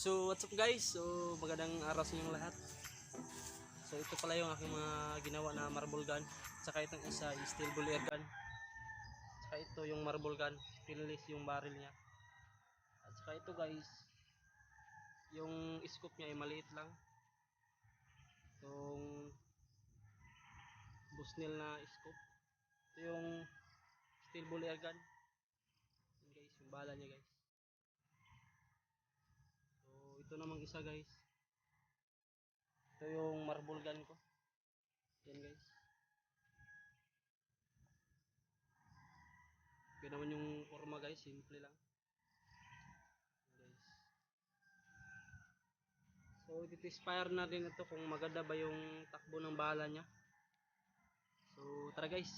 So what's up guys? So magandang araw sa inyong lahat. So ito pala yung aking mga ginawa na marble gun. Saka itong isa is steel bull air gun. Saka ito yung marble gun. Stainless yung barrel niya. At saka ito guys. Yung scope niya ay maliit lang. Yung Busnel na scope. Ito yung steel bull air gun. Yun guys, yung bala niya guys. So, ito namang isa guys. Ito yung marble gun ko. Yan guys. Yan naman yung forma guys, simple lang. Guys. So, iti-spire na din ito kung maganda ba yung takbo ng bala niya. So, tara guys.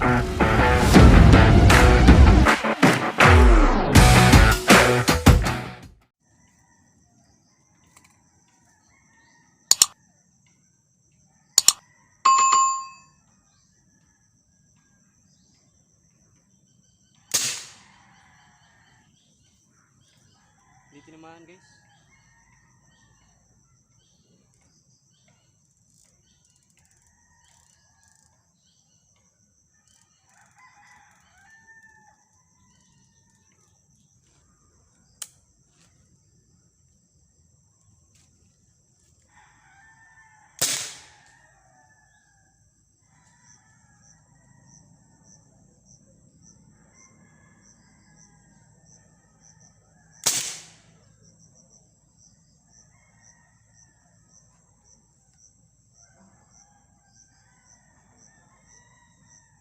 Dito naman guys.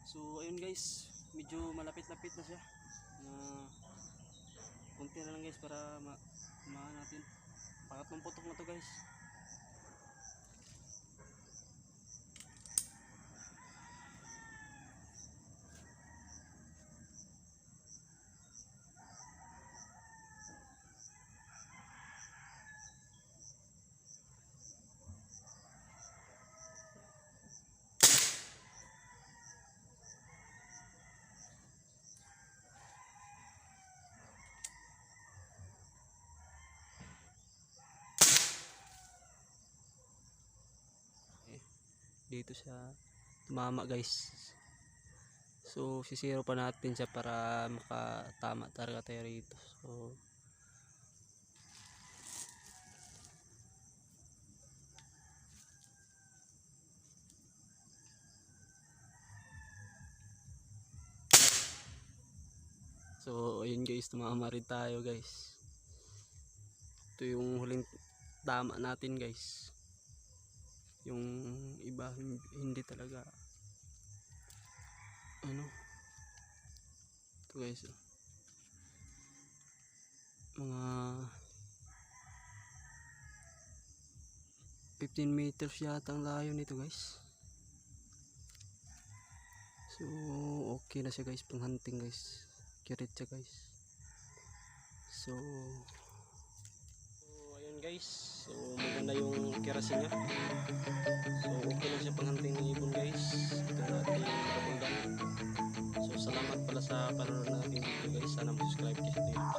So ayun guys, medyo malapit-lapit na siya. Na kunti na lang guys para ma maan natin. Pangatlong putok na to guys. Dito siya tumama guys. So sisiro pa natin siya para makatama talaga tayo rito. So So, ayun guys, tumama rin tayo guys. Ito yung huling tama natin guys. Yung iba hin- hindi talaga ano ito guys oh. mga 15 meters yata ang layo nito guys so okay na siya guys pang hunting guys kirit siya guys so so ayun guys so maganda yung kirasi niya subscribe, just do it.